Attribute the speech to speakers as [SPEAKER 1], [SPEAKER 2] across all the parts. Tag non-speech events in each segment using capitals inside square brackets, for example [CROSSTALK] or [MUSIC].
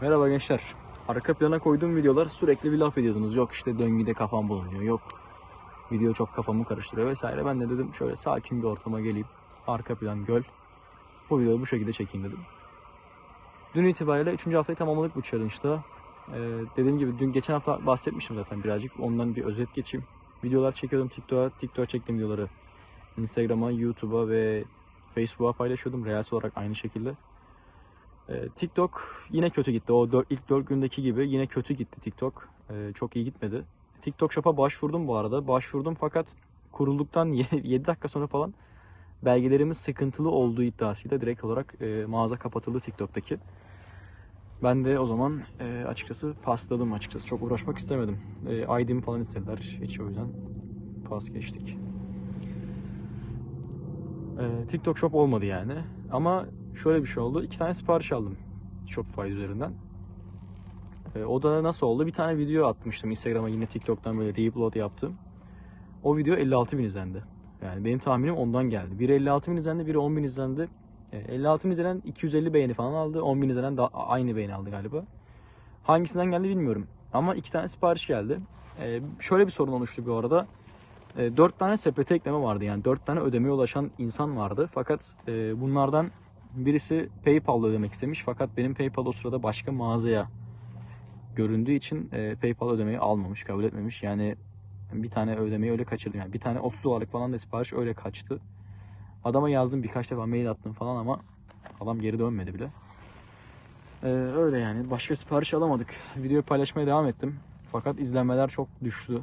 [SPEAKER 1] Merhaba gençler. Arka plana koyduğum videolar sürekli bir laf ediyordunuz. Yok işte döngüde kafam bulunuyor. Yok video çok kafamı karıştırıyor vesaire. Ben de dedim şöyle sakin bir ortama geleyim. Arka plan göl. Bu videoyu bu şekilde çekeyim dedim. Dün itibariyle 3. haftayı tamamladık bu challenge'da. Ee, dediğim gibi dün geçen hafta bahsetmiştim zaten birazcık. Ondan bir özet geçeyim. Videolar çekiyordum TikTok'a. TikTok'a çektiğim videoları Instagram'a, YouTube'a ve Facebook'a paylaşıyordum. Reels olarak aynı şekilde. Ee, TikTok yine kötü gitti. O ilk 4 gündeki gibi yine kötü gitti TikTok. Ee, çok iyi gitmedi. TikTok Shop'a başvurdum bu arada. Başvurdum fakat kurulduktan [LAUGHS] 7 dakika sonra falan belgelerimiz sıkıntılı olduğu iddiasıyla direkt olarak e, mağaza kapatıldı TikTok'taki. Ben de o zaman e, açıkçası pasladım açıkçası. Çok uğraşmak istemedim. E, ID'mi falan istediler. Hiç o yüzden pas geçtik. E, TikTok Shop olmadı yani. Ama şöyle bir şey oldu. İki tane sipariş aldım Shopify üzerinden. E, o da nasıl oldu? Bir tane video atmıştım Instagram'a yine TikTok'tan böyle reupload yaptım. O video 56 bin izlendi. Yani benim tahminim ondan geldi. Biri 56 bin izlendi, biri 10 bin izlendi. E, 56 bin izlenen 250 beğeni falan aldı. 10 bin izlenen da aynı beğeni aldı galiba. Hangisinden geldi bilmiyorum. Ama iki tane sipariş geldi. E, şöyle bir sorun oluştu bu arada. E, 4 tane sepete ekleme vardı. Yani 4 tane ödemeye ulaşan insan vardı. Fakat e, bunlardan birisi PayPal'la ödemek istemiş. Fakat benim PayPal o sırada başka mağazaya göründüğü için e, PayPal ödemeyi almamış, kabul etmemiş. Yani bir tane ödemeyi öyle kaçırdım. Yani bir tane 30 dolarlık falan da sipariş öyle kaçtı. Adama yazdım birkaç defa mail attım falan ama adam geri dönmedi bile. Ee, öyle yani. Başka sipariş alamadık. Videoyu paylaşmaya devam ettim. Fakat izlenmeler çok düştü.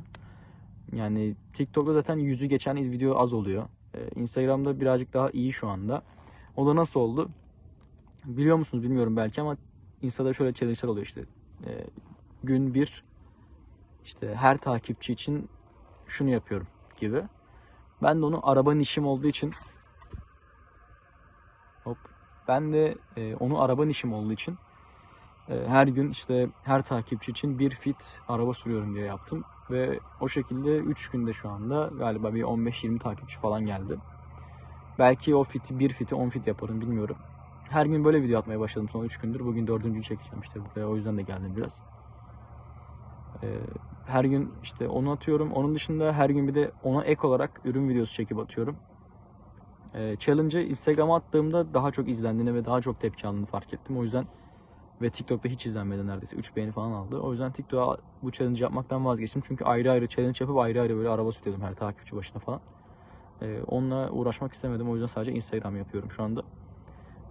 [SPEAKER 1] Yani TikTok'ta zaten yüzü geçen video az oluyor. Ee, Instagram'da birazcık daha iyi şu anda. O da nasıl oldu? Biliyor musunuz bilmiyorum belki ama Insta'da şöyle challenge'lar oluyor işte. Ee, gün bir işte her takipçi için şunu yapıyorum gibi. Ben de onu arabanın işim olduğu için hop ben de e, onu arabanın işim olduğu için e, her gün işte her takipçi için bir fit araba sürüyorum diye yaptım ve o şekilde 3 günde şu anda galiba bir 15-20 takipçi falan geldi. Belki o fiti bir fiti 10 fit yaparım bilmiyorum. Her gün böyle video atmaya başladım son 3 gündür. Bugün dördüncü çekeceğim işte buraya. O yüzden de geldim biraz. Ee, her gün işte onu atıyorum. Onun dışında her gün bir de ona ek olarak ürün videosu çekip atıyorum. Ee, challenge'ı Instagram'a attığımda daha çok izlendiğini ve daha çok tepki aldığını fark ettim. O yüzden ve TikTok'ta hiç izlenmedi neredeyse. 3 beğeni falan aldı. O yüzden TikTok'a bu challenge yapmaktan vazgeçtim. Çünkü ayrı ayrı challenge yapıp ayrı ayrı böyle araba sürüyordum her takipçi başına falan. Ee, onunla uğraşmak istemedim. O yüzden sadece Instagram yapıyorum şu anda.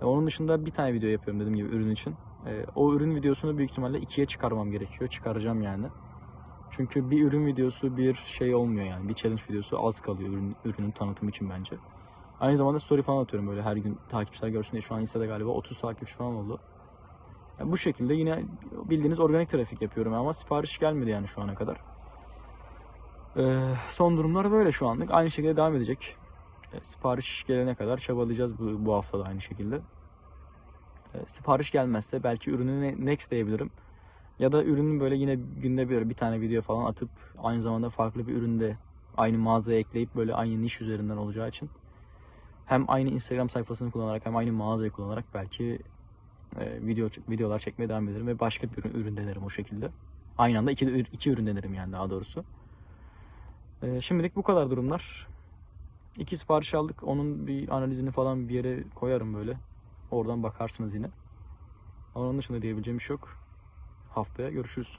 [SPEAKER 1] Ee, onun dışında bir tane video yapıyorum dediğim gibi ürün için. Ee, o ürün videosunu büyük ihtimalle ikiye çıkarmam gerekiyor. Çıkaracağım yani. Çünkü bir ürün videosu bir şey olmuyor yani. Bir challenge videosu az kalıyor ürün, ürünün tanıtımı için bence. Aynı zamanda story falan atıyorum böyle her gün takipçiler görsün diye. Şu an Insta'da galiba 30 takipçi falan oldu. Yani bu şekilde yine bildiğiniz organik trafik yapıyorum ama sipariş gelmedi yani şu ana kadar. Ee, son durumlar böyle şu anlık. Aynı şekilde devam edecek. Ee, sipariş gelene kadar çabalayacağız bu, bu hafta da aynı şekilde. Ee, sipariş gelmezse belki ürünü ne- next diyebilirim. Ya da ürünün böyle yine günde bir bir tane video falan atıp aynı zamanda farklı bir üründe aynı mağazaya ekleyip böyle aynı niş üzerinden olacağı için hem aynı Instagram sayfasını kullanarak hem aynı mağazayı kullanarak belki e, video videolar çekmeye devam ederim ve başka bir ürün, ürün denerim o şekilde. Aynı anda iki, iki ürün denerim yani daha doğrusu. E, şimdilik bu kadar durumlar. İki sipariş aldık. Onun bir analizini falan bir yere koyarım böyle. Oradan bakarsınız yine. Onun dışında diyebileceğim bir şey yok. Haftaya görüşürüz.